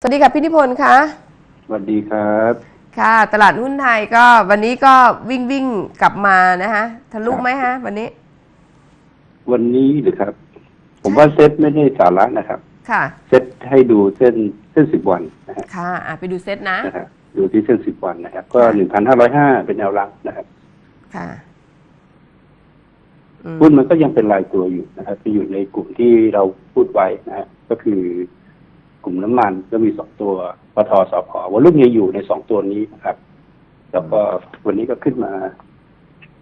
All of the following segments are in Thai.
สวัสดีค่ะพี่นิพนธ์คะสวัสดีครับ ค่ะ ตลาดหุ้นไทยก็วันนี้ก็วิ่งวิ่งกลับมานะคะทะลุไหมฮะ วันนี้ วันนี้หรือครับ ผมว่าเซตไม่ได้สาระนะครับ ค่ะ เซตให้ดูเส้นเส้นสิบวันนะฮะค่ะอะไปดูเซตนะนะครับดูที่เส้นสิบวันนะครับ ก็ค่ะหนึ่งพันห้าร้อยห้าเป็นแนวรับนะครับค่ะอืมหุ้นมันก็ยังเป็นรายตัวอยู่นะครับจะอยู่ในกลุ่มที่เราพูดไว้นะฮะก็คือก ลุ่มน้ำมันก็มีสองตัวปทสพวอลุ่มยังอยู่ในสองตัวนี้นะครับ แล้วก็วันนี้ก็ขึ้นมา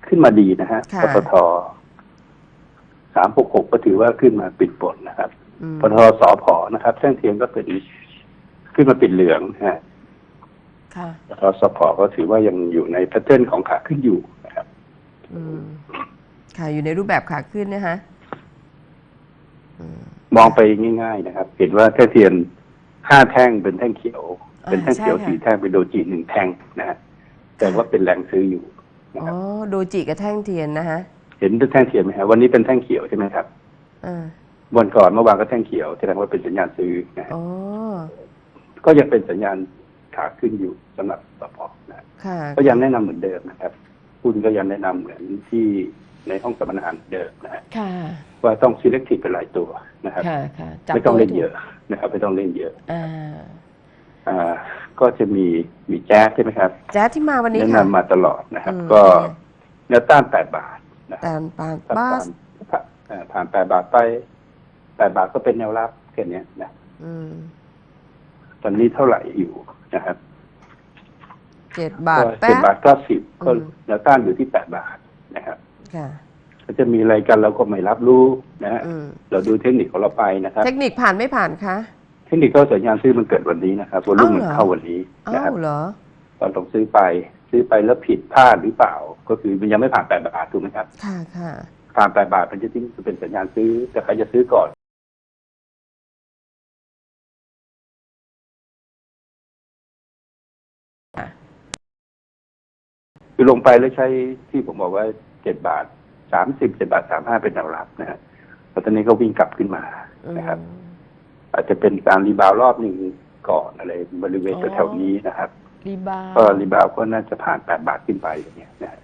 ขึ้นมาดีนะฮะค่ะปตทสามหกหกก็ถือว่าขึ้นมาปิดบนนะครับอืมปทสพนะครับแท่งเทียมก็เป็นขึ้นมาปิดเหลืองนะฮะค่ะปทสพก็ถือว่ายังอยู่ในแพทเทิร์นของขาขึ้นอยู่นะครับอืมค่ะอยู่ในรูปแบบขาขึ้นนะคะอืมมองไปง่าย ๆ นะครับ เห็นว่าแท่งเทียม ห้าแท่งเป็นแท่งเขียวอ่าเป็นแท่งเขียวใช่ค่ะสี่แท่งเป็นโดจิหนึ่งแท่งนะฮะแต่ว่าเป็นแรงซื้ออยู่นะอ๋คอรับโดจิกับแท่งเทียนนะคะเห็นแท่งเทียมไหมฮะวันนี้เป็นแท่งเขียวใช่ไหมครับอ่าวันก่อนเมื่อวานก็แท่งเขียวแสดงว่าเป็นสัญญาณซื้อนะฮะอ๋อก็ยังเป็นสัญญาณขาขึ้นอยู่สำหรับสพนะค่ะก็ยังแนะนำเหมือนเดิมนะครับหุ้นก็ยังแนะนำเหมือนที่ ในห้องสัมมนาเหมือนเดิมนะฮะค่ะ ว่าต้อง selective เป็นหลายตัวนะครับค่ะค่ะจับไม่ต้องวเล่นถูกเยอะนะครับไม่ต้องเล่นเยอะอ่าอ่าก็จะมีมีแจ๊สใช่ไหมครับ แจ๊สที่มาวันนี้แนะค่ะ นำมาตลอดนะครับ อืม ก็แนวต้านแปดบาทนะคตารับลปานถ้าบ้าผ่าสนผ่านอ่าผ่านแปดบาทไปแปดบาทก็เป็นแนวรับแค่เนี้ยนะอืมตอนนี้เท่าไหร่อยู่นะครับเจ็ดบาทก็แป๊เจ็ดบ บาทเก้าสิบก็อืม แนวต้านอยู่ที่แปดบาทนะครับ ค่ะก็จะมีอะไรกันเราก็ไม่รับรู้นะฮะอืมเราดูเทคนิคของเราไปนะครับ เทคนิคผ่านไม่ผ่านคะ เทคนิคก็สัญญาณซื้อมันเกิดวันนี้นะครับวอลุ่มอ้าวมันเหรอ เข้าวันนี้อ้านะครับวเหรอตอนลงซื้อไป ซื้อไปแล้วผิดพลาดหรือเปล่า ก็คือมันยังไม่ผ่านแปดบาทถูกไหมครับค่ะค่ะ ผ่านแปดบาทมันจะทิ้งจะเป็นสัญญาณซื้อ แต่ใครจะซื้อก่อนคือลงไปแล้วใช้ที่ผมบอกว่า เจ็ดบาทสามสิบเจ็ดบาทสามห้าเป็นแนวรับนะฮะแล้วตอนนี้ก็วิ่งกลับขึ้นมาอืมนะครับ อาจจะเป็นการรีบาวด์รอบหนึ่งก่อนอะไรบริเวณอ๋อแถวๆนี้นะครับรีบาวก็รีบาวด์ก็น่าจะผ่านแปดบาทขึ้นไปอย่างเงี้ยนะฮะ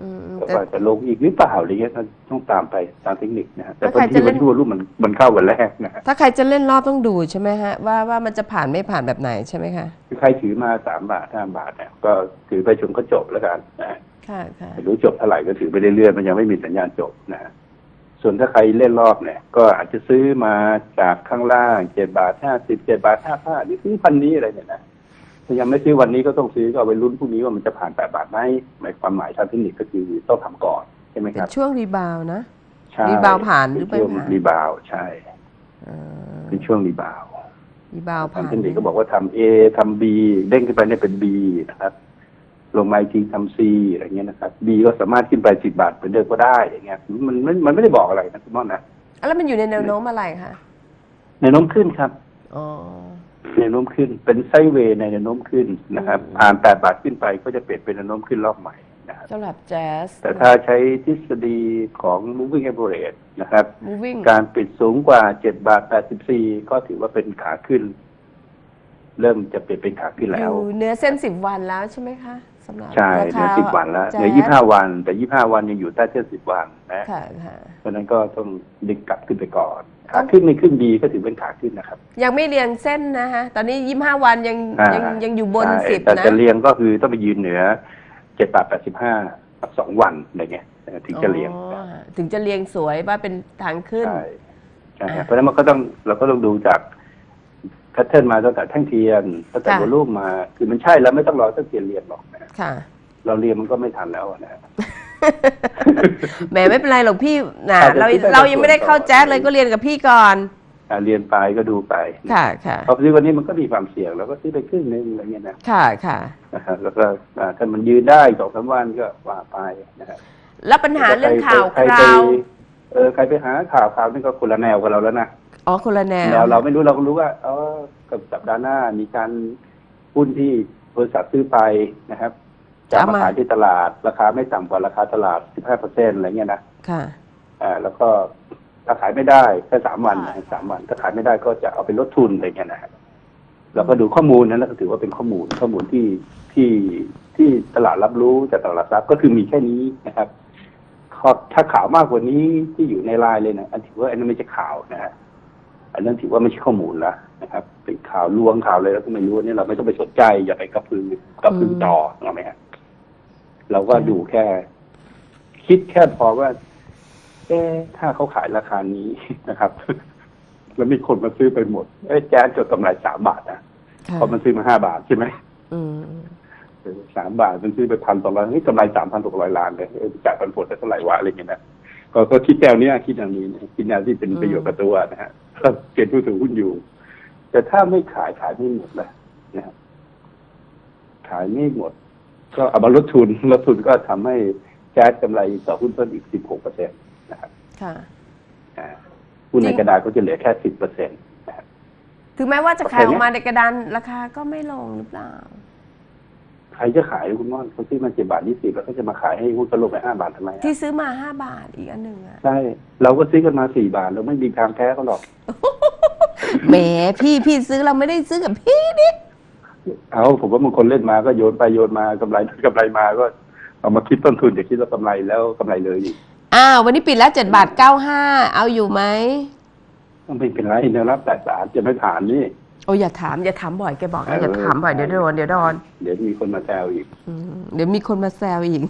อืมแต่แต่ว่าจะลงอีกหรือเปล่าอะไรเงี้ยก็ต้องตามไปตามเทคนิคนะฮะแต่ถ้าพอใครดีจะเล่วันนที่วอลุ่มมันมันเข้าวันแรกนะฮะถ้าใครจะเล่นรอบต้องดูใช่ไหมฮะว่าว่ามันจะผ่านไม่ผ่านแบบไหนใช่ไหมคะคือใครถือมาสามบาทห้าบาทเนี่ยก็ถือไปจนก็จบแล้วกันนะฮะ ค่ะค่ะไม่รู้จบเท่าไหร่ก็ถือไปเรื่อยๆมันยังไม่มีสัญญาณจบนะฮะส่วนถ้าใครเล่นรอบเนี่ย ก็อาจจะซื้อมาจากข้างล่างเจ็ดบาทห้าสิบเจ็ดบาทห้าห้าหรือซื้อพันนี้อะไรเนี่ยนะถ้ายังไม่ซื้อวันนี้ก็ต้องซื้อก็เอาไปลุ้นพรุ่งนี้ว่ามันจะผ่านแปดบาทไหมหมายความหมายทางเทคนิคก็คือต้องทำก่อนใช่ไหมเป็คนรับช่วงรีบาวนะใช่รีบาวผ่านหรือไม่เป็นช่วงผ่านรีบาวใช่เออเป็นช่วงรีบาวรีบาวผ่าทางนเทคนิคก็บอกว่าทำเอทำบีเด้งขึ้นไปเนี่ยเป็นบีนะครับ ลงมาอีกทีทำซีอะไรเงี้ยนะครับบีก็สามารถขึ้นไปสิบบาทเหมือนเดิมก็ได้อย่างเงี้ยมันมันมันไม่ได้บอกอะไรนะคุณม่อนนะแล้วมันอยู่ในแนวโน้มอะไรคะแนวโน้มขึ้นครับอ๋อแนวโน้มขึ้นเป็นไซด์เวย์ในแนวโน้มขึ้นนะครับอืมผ่านแปดบาทขึ้นไปก็จะเปลี่ยนเป็นแนวโน้มขึ้นรอบใหม่นะครับสำหรับแจ๊สแต่ถ้าใช้ทฤษฎีของ moving average นะครับ moving การปิดสูงกว่าเจ็ดบาทแปดสิบสี่ก็ถือว่าเป็นขาขึ้น เริ่มจะเปลี่ยนเป็นขาขึ้นอแล้วยู่เนื้อเส้นสิบวันแล้วใช่ไหมคะ สำหรับใช่ราเหลืคาอสิบวันแล้วแจ๊เหลือยี่ห้าวัน แต่ยี่ห้าวันยังอยู่ใต้เส้นสิบวันนะค่ะค่ะเพราะฉะนั้นก็ต้องดึงกลับขึ้นไปก่อนต้ขาองขึ้นในขึ้นดีก็ถือเป็นขาขึ้นนะครับ ยังไม่เรียงเส้นนะคะตอนนี้ยี่ห้าวันยังอ่ายังยังอยู่บนใช่สิบแต่นะจะเรียงก็คือต้องไปยืนเหนือเจ็ดบาทแปดสิบห้าสองวันอะไรเงี้ยถึงจะเรียงอ๋อถึงจะเรียงสวยว่าเป็นทางขึ้นใช่ใช่อ่าเพราะฉะนั้นมันก็ต้องเราก็ต้องดูจาก แพทเทิร์นมาตั้งแต่แท่งเทียนตั้งแต่ค่ะวอลุ่มมา คือมันใช่แล้วไม่ต้องรอแท่งเทียนเรียงหรอกนะค่ะ เราเรียงมันก็ไม่ทันแล้วนะแหมไม่เป็นไรหรอกพี่นะอาจจะเราคิดได้เรายังไม่ได้เข้าส่วนต่อแจ๊สเลยก็เรียนกับพี่ก่อนอ่าเรียนไปก็ดูไปนะค่ะค่ะพอซื้อวันนี้มันก็มีความเสี่ยงเราก็ซื้อไปครึ่งนึงอะไรเงี้ยนะค่ะค่ะนะครับแล้วก็อ่าถ้ามันยืนได้สองสามวันก็ว่าไปนะครับแล้วปัญหาเรื่องข่าวใครคไปราวเออใครไปหาข่าวข่าวนี่ก็คนละแนวกับเราแล้วนะ อ๋อคนละแนว แนวเราไม่รู้เราก็รู้ว่าเออกับสัปดาห์หน้ามีการหุ้นที่บริษัทซื้อไปนะครับ จะมาขายที่ตลาด ราคาไม่ต่ำกว่าราคาตลาด 15เปอร์เซ็นต์อะไรเงี้ยนะค่ะ อ่า แล้วก็ถ้าขายไม่ได้แค่สามวันนะสามวันถ้าขายไม่ได้ก็จะเอาไปลดทุนอะไรเงี้ยนะครับเราก็ดูข้อมูลนั้นแล้วก็ถือว่าเป็นข้อมูลข้อมูลที่ที่ที่ตลาดรับรู้จากตลาดหลักทรัพย์ก็คือมีแค่นี้นะครับข้อถ้าข่าวมากกว่านี้ที่อยู่ในไลน์เลยนะอันถือว่าอันนั้นไม่ใช่ข่าวนะฮะ อันนั้นถือว่าไม่ใช่ข้อมูลละนะครับ เป็นข่าวลวงข่าวอะไรแล้วก็ไม่รู้เนี่ยเราไม่ต้องไปสนใจ อย่าไปกระพือกระพือจอถูกไหมฮะเราก็ดูแค่ คิดแค่พอว่า เอ๊ะถ้าเขาขายราคานี้นะครับ แล้วมีคนมาซื้อไปหมดเอ๊ะแจ๊สจดกำไรสามบาทนะค่ะเพราะมันซื้อมาห้าบาทใช่ไหมอืมสามบาทมันซื้อไปพันสองร้อยเฮ้ยกำไรสามพันหกร้อยล้านเลยเอ้ยจ่ายปันผลได้เท่าไหร่วะอะไรเงี้ยนะก็ก็คิดแนวเนี้ยคิดอย่างนี้นะคิดแนวที่เป็นประโยชน์กับตัวนะฮะ ก็เป็นผู้ถือหุ้นอยู่ แต่ถ้าไม่ขายขายไม่หมดนะนะฮะขายไม่หมด ก็เอามาลดทุนลดทุนก็ทำให้แจ๊สกำไรต่อหุ้นเพิ่มอีกสิบหกเปอร์เซ็นต์นะครับค่ะอ่าหุ้นในจริงกระดาษก็จะเหลือแค่สิบเปอร์เซ็นต์นะครับถึงแม้ว่าจะโอเคขายอเนี่อยกมาในกระดานราคาก็ไม่ลงหรือเปล่า ใครจะขายคุณม่อนเขาซื้อมาเจ็ดบาทยี่สิบแล้วก็จะมาขายให้หุ้นกระโลกไปห้าบาททำไมอะที่ซื้อมาห้าบาทอีกอันหนึ่งอะใช่ เราก็ซื้อกันมาสี่บาทเราไม่มีทางแพ้เขาหรอก แหมพี่พี่ซื้อเราไม่ได้ซื้อกับพี่นี่เอาผมว่าบางคนเล่นมาก็โยนไปโยนมากำไรกำไรมาก็ เอามาคิดต้นทุนอย่าคิดว่ากำไรแล้วกำไรเลยอีกอ้าววันนี้ปิดแล้วเจ็ดบาทเก้าห้าเอาอยู่ไหมต้องไม่เป็นไรแนวรับแตกต่างจะไม่ผ่านนี่ โอ้อย่าถามอย่าถามบ่อยแกบอกนะเอออย่าถามบ่อยเดี๋ยวโดนเดี๋ยวโดนเดี๋ยวมีคนมาแซวอีกอืมเดี๋ยวมีคนมาแซวอีก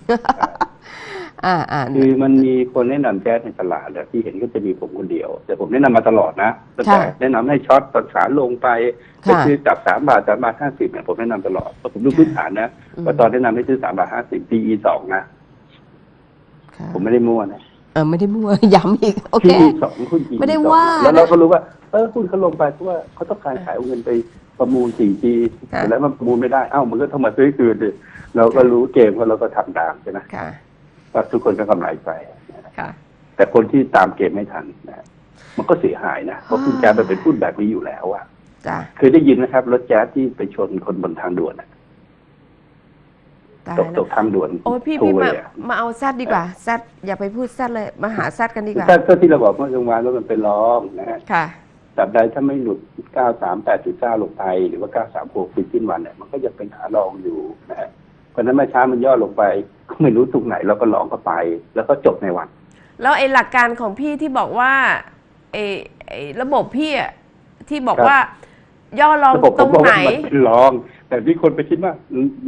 อ่าอ่าคือมันมีคนแนะนำแจ๊สในตลาดแหละที่เห็นก็จะมีผมคนเดียว แต่ผมแนะนำมาตลอดนะตั้งแต่แนะนำให้ช็อตตอนขาลงไปไปค่ะซื้อจับสามบาทสามบาทห้าสิบเนี่ยผมแนะนำตลอดเพราะผมดูพื้นฐานนะมว่าตอนแนะนำให้ซื้อสามบาทห้าสิบ PE สองนะค่ะผมไม่ได้มั่วนะเออไม่ได้มั่วย้ำอีกโอเค PE สองหุ้น PE ไม่ได้สองว่า แล้วนะเราก็รู้ว่า เออหุ้นเขาลงไปเพราะว่าเขาต้องการขายเอาเงินไปประมูล 4G ค่ะแล้วมันประมูลไม่ได้เอ้ามันก็ต้องมาซื้อคืนดิเราก็รู้เกมก็เราก็ทำตามใช่ไหมค่ะว่าทุกคนก็กำไรไปค่ะแต่คนที่ตามเกมไม่ทันนะมันก็เสียหายนะเพราะคุณแจ๊สมันเป็นหุ้นแบบนี้อยู่แล้วอะจ้ะเคยได้ยินนะครับรถแจ๊สที่ไปชนคนบนทางด่วนอะตายตกตแล้วกทางด่วนโอ้ยพี่โทรพี่เลมายอะมาเอาแซดดีกว่าแซดอย่าไปพูดแซดเลย มาหาแซดกันดีกว่าถ้าถ้าที่เราบอกเมื่อกลางวันว่ามันเป็นล้อมนะฮะ ค่ะแต่ใดถ้าไม่หลุด 938.9 ลงไป หรือว่า 936ปิดสิ้นวันเนี่ยมันก็จะเป็นขาลองอยู่นะฮะเพราะฉะนั้นเมื่อเช้ามันย่อลงไป ก็ไม่รู้ตรงไหนเราก็ลองเข้าไป แล้วก็จบในวัน แล้วไอ้หลักการของพี่ที่บอกว่าไอ้ไอ้ระบบพี่อะที่บอกครับว่า ย่อลองระบบตผรมงบอกไหนว่ามันเป็นลอง แต่ที่คนไปคิดว่า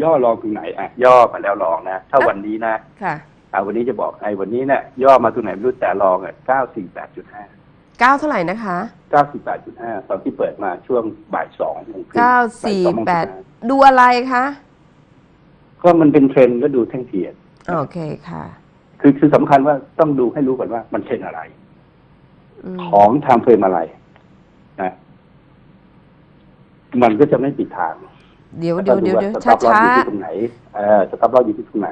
ย่อลองตรงไหนอะย่อมาแล้วลองนะถ้าวันนี้นะค่ะอ่าวันนี้จะบอกไอ้วันนี้เนี่ยย่อมาตรงไหนไม่รู้แต่ลองอะ948.5 เก้าเท่าไหร่นะคะ948.5 ตอนที่เปิดมาช่วงบ่ายสองโมงครึ่งเก้าบ่ยสี่องโมงแปดห้าดูอะไรคะ ก็มันเป็นเทรนด์ก็ดูแท่งเทียน โอเคค่ะคือคือสำคัญว่าต้องดูให้รู้ก่อนว่ามันเทรนด์อะไรอืมของทำเฟรมอะไรนะ มันก็จะไม่ปิดทางเดี๋ยวเดี๋ยวเดี๋ยวเดี๋ยวสช้าต็อปลอช้าสอยู่ที่ตรงไหนเออสต็อปลอสอยู่ที่ตรงไหน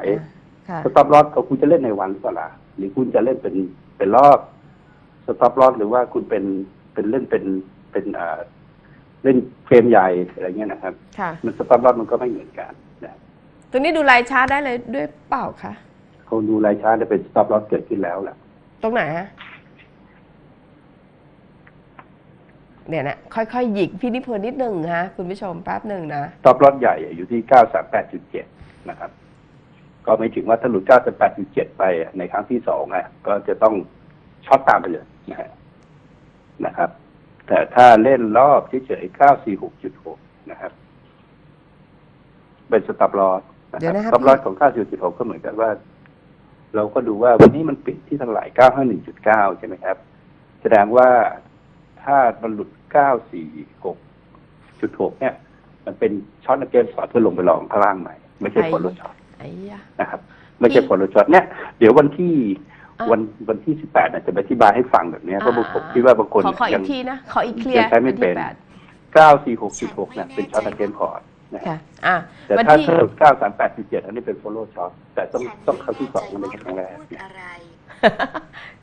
ค่ะ สต็อปลอสเขาคุณจะเล่นในวันหรือเปล่าล่ะหรือคุณจะเล่นเป็นเป็นรอบ สต็อปลอสหรือว่าคุณเป็นเป็นเล่นเป็นเป็นเอ่อเล่นเฟรมใหญ่อะไรเงี้ยนะครับ ค่ะ มันสต็อปลอสมันก็ไม่เหมือนกันนะตรงนี้ดูลายชาร์ตได้เลยด้วยเปล่าคะเขาดูรายชาร์ตจะเป็นสต็อปลอสเกิดขึ้นแล้วแหละตรงไหนฮะเนี่ยนะค่อยๆ หยิกพี่นิพนธ์นิดหนึ่งฮะ คุณผู้ชมแป๊บหนึ่งนะ สต็อปลอสใหญ่อยู่ที่938.7นะครับ ก็ไม่ถึงว่าถ้าหลุด938.7ไปอะในครั้งที่สองอะก็จะต้อง ช็อตตามไปเลยนะฮะนะครับ แต่ถ้าเล่นรอบเฉยๆ946.6นะครับ เป็นสต็อปลอสนะเดี๋คยวรับนะครับสต็อปลอสของ946ก็เหมือนกันว่า เราก็ดูว่าวันนี้มันปิดที่เท่าไหร่951.9ใช่ไหมครับ แสดงว่าถ้ามันหลุด946.6เนี่ย มันเป็นช็อตเกมสอดเพื่อลงไปลองข้างล่างใหม่ ไม่ใช่ไอ้ผลลดช็อตไอ้ยะนะครับ ไม่ใช่ผลลดช็อตเนี่ย เดี๋ยววันที่อะ วันวันที่18น่ะจะไปอธิบายให้ฟังแบบเนี้ยเพราะอ่าผมคิดว่าบางคนขอขออียักงทีนะ ขออีกเคลียยัร์งใช้ไม่วัเป็นที่แปด946.6เนี่ยเป็นช็อตเกมพอร์ตนะครัค่ะบอะแต่วันถ้าที่เทิ938.7อันนี้เป็น follow shot แต่ต้องต้องครั้งที่สองมันไม่ใช่ครั้งแรกพูดอะไร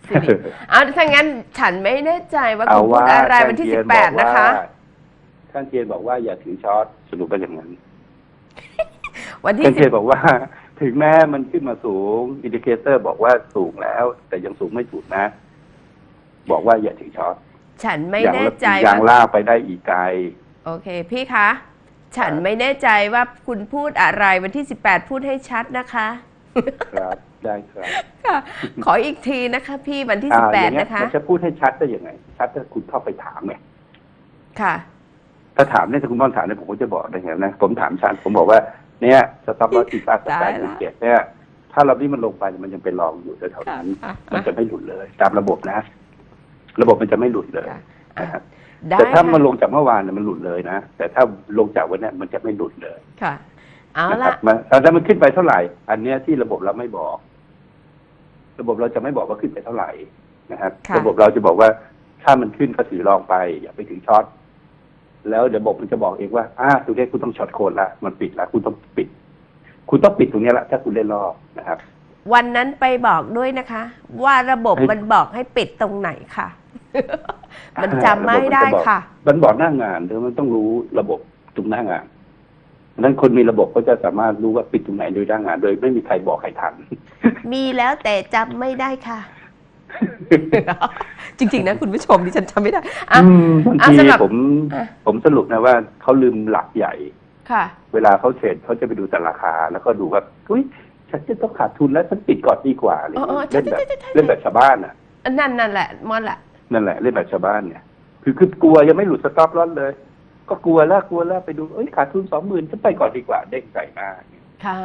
สิริเอาถ้างั้นฉันไม่แน่ใจว่าเอาคุณพูว่าดอะไรวันที่ท่าสิเทีบยแปดบอกนะคะว่าท่านเทียนบอกว่าอย่าถือช็อตสรุปเป็นอย่างนั้นวันที่ท่านสิเทียบนบอกว่า ถึงแม้มันขึ้นมาสูง อินดิเคเตอร์บอกว่าสูงแล้ว แต่ยังสูงไม่สุดนะ บอกว่าอย่าถือช็อตฉันไม่ยังแน่ใจยัว่างลากไปได้อีกไกล โอเค พี่คะ ฉันไม่แน่ใจว่าคุณพูดอะไรวันที่ 18 พูดให้ชัดนะคะ ครับ ได้ครับค่ะขออีกทีนะคะ พี่วันที่ อ่าอย่าง18 เงี้ยนะคะมันจะพูดให้ชัดได้ยังไง ชัดถ้าคุณเข้าไปถามไง ค่ะ ถ้าถามเนี่ยถ้าคุณพ่อถามเนี่ยผมก็จะบอกได้ไงนะ ผมถามชันผมบอกว่า เนี่ยสต็อปลอสสี่ป้าสได้แปดละเจ็ดเนี่ย ถ้าเรานี่มันลงไปมันยังเป็นรองอยู่แถวๆนั้นค่ะมันจะไม่หลุดเลย ตามระบบนะ ระบบมันจะไม่หลุดเลยค่ะอะนะครับได้แต่ถ้าค่ะมันลงจากเมื่อวานเนี่ยมันหลุดเลยนะ แต่ถ้าลงจากวันเนี้ยมันจะไม่หลุดเลยค่ะ เอานะคละรับมันแล้วมันขึ้นไปเท่าไหร่ อันเนี้ยที่ระบบเราไม่บอก ระบบเราจะไม่บอกว่าขึ้นไปเท่าไหร่นะครับค่ะระบบเราจะบอกว่าถ้ามันขึ้นก็ถือรองไป อย่าไปถึงช็อต แล้วระบบมันจะบอกเองว่าอ่าตรงนี้คุณต้องช็อตโคนละมันปิดละคุณต้องปิด คุณต้องปิดตรงเนี้ยละถ้าคุณเล่นรอบนะครับ วันนั้นไปบอกด้วยนะคะ ว่าระบบเฮ้ยมันบอกให้ปิดตรงไหนค่ะ มันจำไม่ได้ค่ะ มันบอกหน้างานเดี๋ยวมันต้องรู้ระบบตรงหน้างานดังนั้นคนมีระบบก็จะสามารถรู้ว่าปิดตรงไหนโดยหน้างาน โดยไม่มีใครบอกใครทัน มีแล้วแต่จำไม่ได้ค่ะ จริง ๆ นะคุณผู้ชมดิฉันจำไม่ได้อะอืมบางอะทีสำหรับผมอะ ผมสรุปนะว่าเขาลืมหลักใหญ่ ค่ะ เวลาเขาเทรดเขาจะไปดูแต่ราคา แล้วก็ดูว่าอุ้ยฉันจะต้องขาดทุนแล้วฉันปิดก่อนดีกว่าอะไรอ๋ออ๋อเงี้ยใช่เล่นแบบใช่ใช่ใช่ เล่นแบบชาวบ้านอะ นั่นนั่นแหละมอนแหละ นั่นแหละเล่นแบบชาวบ้านเนี่ยคือคือกลัวยังไม่หลุดสต็อปลอสเลย ก็กลัวแล้วกลัวแล้วไปดูเอ้ยขาดทุนสองหมื่นฉันไปก่อนดีกว่าเด้งใส่มาค่ะ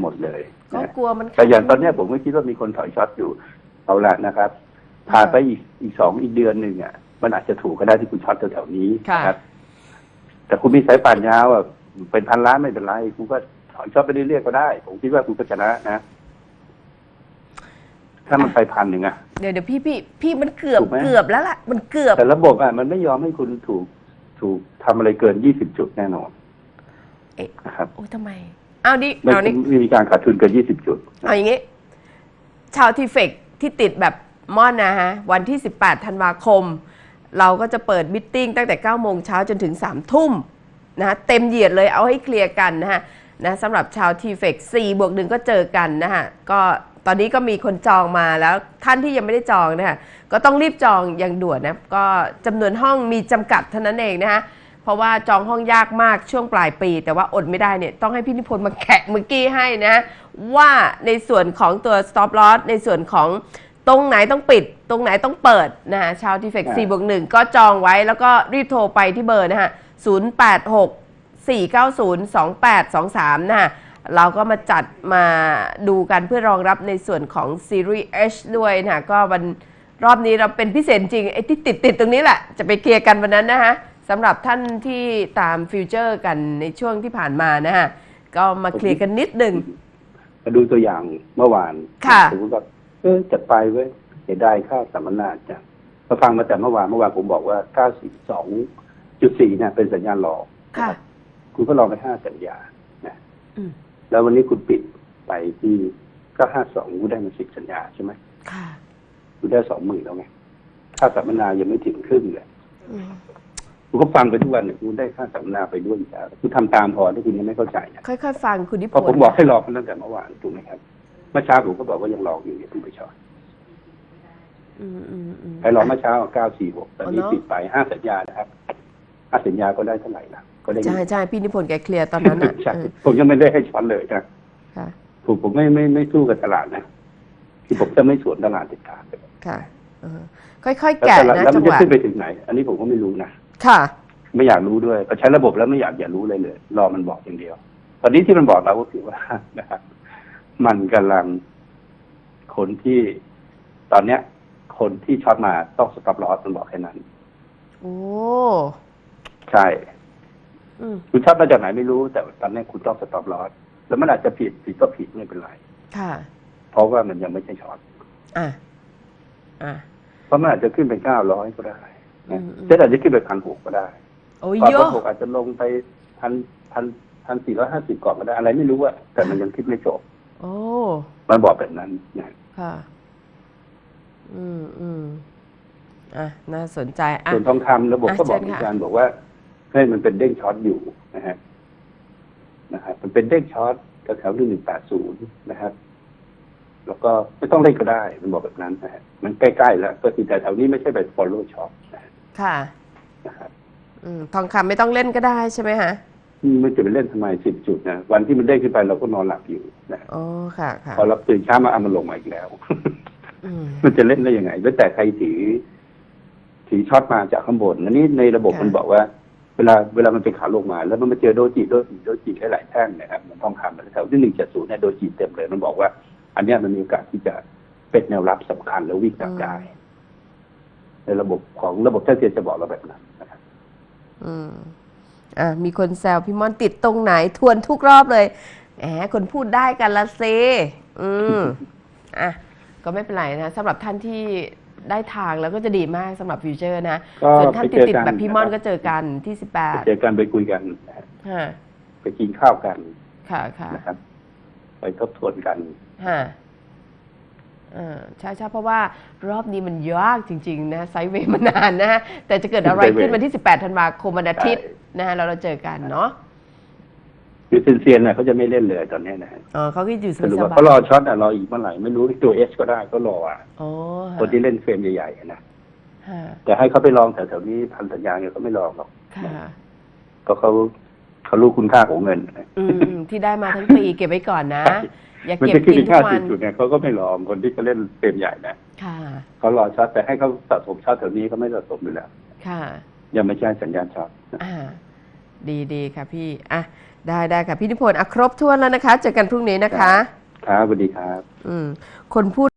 หมดเลยก็นะกลัวมันแต่อย่างตอนเนี้ยผมก็คิดว่ามีคนถอยช็อตอยู่ เอาละนะครับผ่านไปอีกอีกสองอีกเดือนหนึ่งอะ มันอาจจะถูกก็ได้ที่คุณช็อตแถวๆนี้ค่ะนะครับ แต่คุณมีสายป่านยาวอะเป็นพันล้านไม่เป็นไรคุณก็ถอยช็อตไปเรื่อยๆก็ได้ ผมคิดว่าคุณก็ชนะนะถ้ามันไปพันหนึ่งอะเดี๋ยวเดี๋ยวพี่พี่พี่มันเกือบถูกไหมเกือบแล้วล่ะ มันเกือบแต่ระบบอะมันไม่ยอมให้คุณถูกถูกทำอะไรเกินยี่สิบจุดแน่นอน เอ๊ะนะครับโอ้ยทำไมเอาดิไม่เอานี่ไม่มีการขาดทุนเกินยี่สิบจุดเอาอย่างงี้ ชาวทีเฟก ที่ติดแบบม่อนนะฮะวันที่ 18 ธันวาคม เราก็จะเปิดมิทติ้งตั้งแต่ 9 โมงเช้าจนถึง 3 ทุ่มนะฮะเต็มเหยียดเลยเอาให้เคลียร์กันนะฮะนะสำหรับชาวทีเฟก4บวกหนึ่งก็เจอกันนะฮะก็ตอนนี้ก็มีคนจองมาแล้วท่านที่ยังไม่ได้จองนะฮะก็ต้องรีบจองอย่างด่วนนะก็จำนวนห้องมีจำกัดเท่านั้นเองนะฮะ เพราะว่าจองห้องยากมากช่วงปลายปี แต่ว่าอดไม่ได้เนี่ยต้องให้พี่นิพนธ์มาแกะเมื่อกี้ให้นะ ว่าในส่วนของตัว stop loss ในส่วนของตรงไหนต้องปิด ตรงไหนต้องเปิดนะฮะชาวทีเฟกอ่า4บวก1ก็จองไว้แล้วก็รีบโทรไปที่เบอร์นะฮะ086 490 2823นะฮะเราก็มาจัดมาดูกันเพื่อรองรับในส่วนของ Series H ด้วยนะฮะก็วันรอบนี้เราเป็นพิเศษจริงไอ้ที่ติดติดๆตรงนี้แหละ จะไปเคลียร์กันวันนั้นนะฮะ สำหรับท่านที่ตามฟิวเจอร์กันในช่วงที่ผ่านมานะฮะ ก็มาเคลียร์กันนิดหนึ่งมาดูตัวอย่างเมื่อวานค่ะผมก็เออจัดไปเว้ยเสียดายค่าสัมมนาจังพอฟังมาแต่เมื่อวานเมื่อวานผมบอกว่า 92.4 เนี่ย เป็นสัญญาณหลอกค่ะ คุณก็ลองไป 5 สัญญานะอืมแล้ววันนี้คุณปิดไปที่ก็52คุณได้มา 10 สัญญาใช่ไหมค่ะ คุณได้ 20,000 แล้วไง ค่าสัมมนายังไม่ถึงครึ่งเลยอืม คุณก็ฟังไปทุกวันเนี่ยคุณได้ค่าสัมมนาไปด้วยอีกแล้วคุณทำตามพอที่คุณยังไม่เข้าใจนะค่อยๆฟังคุณนิพเพราะนผมธ์บอกให้รอกันตั้งแต่เมื่อวานถูกไหมครับเมื่อเช้าผมก็บอกว่ายังรออยู่อย่าเพิ่งไปช็อตอืมอืมอืม ไปรอเมื่อเช้าเก้าสี่หกตอนนี้อ๋อเนอะปิดไปห้าสัญญานะครับห้าสัญญาก็ได้เท่าไหร่ละก็ได้ใช่ใช่พี่นิพนธ์แกเคลียร์ตอนนั้นอะใช่เออผมยังไม่ได้ให้ช็อตเลยนะ ค่ะ ผมผมไม่ไม่ไม่สู้กับตลาดนะคือผมจะไม่สวนตลาดเด็ดขาดค่ะเออค่อยๆ แล้วแกะตลาดนะแล้วจัมันงจะหวะขึ้นไปถึงไหน อันนี้ผมก็ไม่รู้นะ ค่ะ ไม่อยากรู้ด้วยพอใช้ระบบแล้วไม่อยากอย่ารู้เลยเลยรอมันบอกอย่างเดียว ตอนนี้ที่มันบอกเราก็คือว่านะครับมันกำลังคนที่ตอนเนี้ย คนที่ช็อตมาต้องสต็อปลอสมันบอกแค่นั้น โอ้ใช่อืมคุณชอบมาจากไหนไม่รู้ แต่ตอนนี้คุณต้องสต็อปลอสแล้วมันอาจจะผิดผิดก็ผิดไม่เป็นไรค่ะ เพราะว่ามันยังไม่ใช่ช็อตอะอะเพราะมันอาจจะขึ้นไปเก้าร้อยก็ได้นะอืมอืม เซ็ตอาจจะขึ้นไปพันหกก็ได้โอ้ยก่อนเยพัอะนหกอาจจะลงไปพันพันพันสี่ร้อยห้าสิบก่อนก็ได้อะไรไม่รู้อะแต่มันยังคิดไม่จบ โอ้มันบอกแบบนั้นนะค่ะ อืมอืมอะน่าสนใจอะส่วนทองคำระบบอะก็บอกเชิญเหมือค่ะนกันบอกว่าให้มันเป็นเด้งช็อตอยู่นะฮะนะครับมันเป็นเด้งช็อตแถวๆหนึ่งแปดศูนย์นะครับแล้วก็ไม่ต้องเล่นก็ได้ มันบอกแบบนั้นนะฮะมันใกล้ๆแล้วก็คือแต่แถวนี้ไม่ใช่แบบ follow shot นะฮะ ค่ะนะครับอืมทองคำไม่ต้องเล่นก็ได้ใช่ไหมฮะมันจะไปเล่นทำไมสิบจุดนะวันที่มันได้ขึ้นไปเราก็นอนหลับอยู่นะอ๋อค่ะค่ะพอเราตื่นเช้ามาเอามันลงมาอีกแล้ว อืม มันจะเล่นได้ยังไง แล้วแต่ใครถือถือช็อตมาจากข้างบนอันนี้ในระบบค่ะ มันบอกว่า เวลาเวลามันเป็นขาลงมา แล้วมันมาเจอโดจิโดจิโดจิหลายๆแท่งนะครับมันทองคำมันแถวที่หนึ่งจ็ดศูนย์เนี่ยโดจิเต็มเลยมันบอกว่า อันเนี้ยมันมีโอกาสที่จะเป็นแนวรับสำคัญแล้ววิ่งกลับได้ ในระบบของระบบแท้เทียนจะบอกเราแบบนั้นนะครับอืมอะมีคนแซวพี่ม่อนติดตรงไหนทวนทุกรอบเลยแหมคนพูดได้กันละเซอืมอะก็ไม่เป็นไรนะสำหรับท่านที่ได้ทางแล้วก็จะดีมากสำหรับฟิวเจอร์นะก็ส่วนท่านไปติดเจอติดกันแบบพี่ม่อนนะครับก็เจอกันที่สิบแปดเจอกันไปคุยกันนะฮะฮะไปกินข้าวกัน ค่ะค่ะนะครับ ไปทบทวนกันฮะอ่า ใช่ใช่เพราะว่ารอบนี้มันยากจริง ๆ นะ ไซด์เวย์มานานนะ แต่จะเกิดอะไรขึ้นวันที่ 18 ธันวาคมวันอาทิตย์นะฮะเราเราเจอกันเนาะคือเซียนๆน่ะเขาจะไม่เล่นเลยตอนเนี้ยนะฮะอ๋อเขาก็อยู่สสรุปบาว่ายเขารอช็อตอะรออีกเมื่อไหร่ไม่รู้ตัวเอสก็ได้ก็รออะๆอ๋อฮะคนที่เล่นเฟรมใหญ่ๆอะนะฮะแต่ให้เขาไปลองแถวๆนี้พันสัญญาเนี่ยเขาไม่ลองหรอกค่ะเพราะเขา เขารู้คุณค่าของเงินนะอืมที่ได้มาทั้งปีเก็บไว้ก่อนนะ อย่ามันเก็บจะขึ้นกินไปทุค่ากวัสิน บจุดเนี่ยเขาก็ไม่ลองคนที่จะเล่นเฟรมใหญ่นะค่ะ เขารอช็อตแต่ให้เขาสะสมช็อตแถวนี้เขาไม่สะสมอยู่แล้วค่ะ ยังไม่ใช่สัญญาณช็อตนะ อ่า ดีดีค่ะพี่ อะ ได้ได้ค่ะพี่นิพนธ์อะครบถ้วนแล้วนะคะ เจอกันพรุ่งนี้นะคะ ครับสวัสดีครับ อืม คนพูด